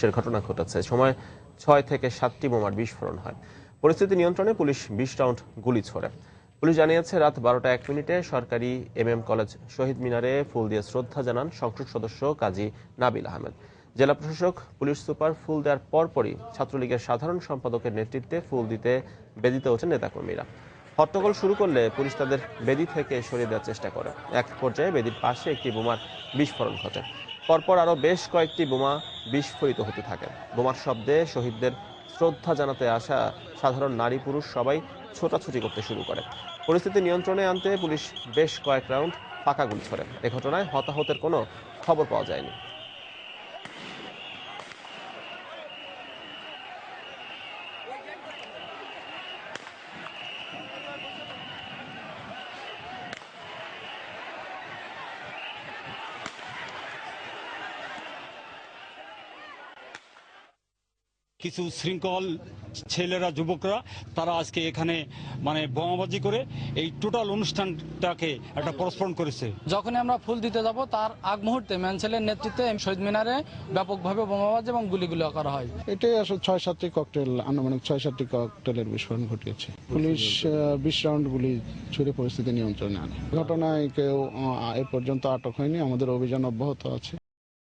সংঘর্ষের ঘটনা ঘটেছে। সময় ছয় থেকে সাতটি বোমার বিস্ফোরণ হয়। পরিস্থিতি নিয়ন্ত্রণে পুলিশ বিশ রাউন্ড গুলি ছোড়ে। পুলিশ জানিয়েছে, রাত বারোটা এক মিনিটে সরকারি এম এম কলেজ শহীদ মিনারে ফুল দিয়ে শ্রদ্ধা জানান সংসদ সদস্য কাজী নাবিল আহমেদ। জেলা প্রশাসক, পুলিশ সুপার ফুল দেওয়ার পরপরই ছাত্রলীগের সাধারণ সম্পাদকের নেতৃত্বে ফুল দিতে বেদিতে ওঠেন নেতাকর্মীরা। হট্টগোল শুরু করলে পুলিশ তাদের বেদি থেকে সরিয়ে দেওয়ার চেষ্টা করে। এক পর্যায়ে বেদির পাশে একটি বোমার বিস্ফোরণ ঘটে। পরপর আরও বেশ কয়েকটি বোমা বিস্ফোরিত হতে থাকে। বোমার শব্দে শহীদদের শ্রদ্ধা জানাতে আসা সাধারণ নারী পুরুষ সবাই ছোটাছুটি করতে শুরু করে। পরিস্থিতি নিয়ন্ত্রণে আনতে পুলিশ বেশ কয়েক রাউন্ড ফাঁকা গুলি ছড়ে। এ ঘটনায় হতাহতের কোনো খবর পাওয়া যায়নি। কিছু শৃঙ্খল ছেলেরা যুবকরা তারা আজকে এখানে মানে বোমাবাজি করে এই টোটাল অনুষ্ঠানটাকে একটা প্রস্ফোরণ করেছে। যখনই আমরা ফুল দিতে যাব তার আগ মুহূর্তে ম্যানসেলের নেতৃত্বে শহীদ মিনারে ব্যাপকভাবে বোমাবাজি এবং গুলিগুলি করা হয়। এটাই আসলে ছয় সাতটি ককটেল আনুমানিক ছয় সাতটি ককটেলের বিস্ফোরণ ঘটিয়েছে। পুলিশ বিশ রাউন্ড গুলি ছুড়ে পরিস্থিতি নিয়ন্ত্রণে আনে। ঘটনায় কেউ এ পর্যন্ত আটক হয়নি আমাদের অভিযান অব্যাহত আছে।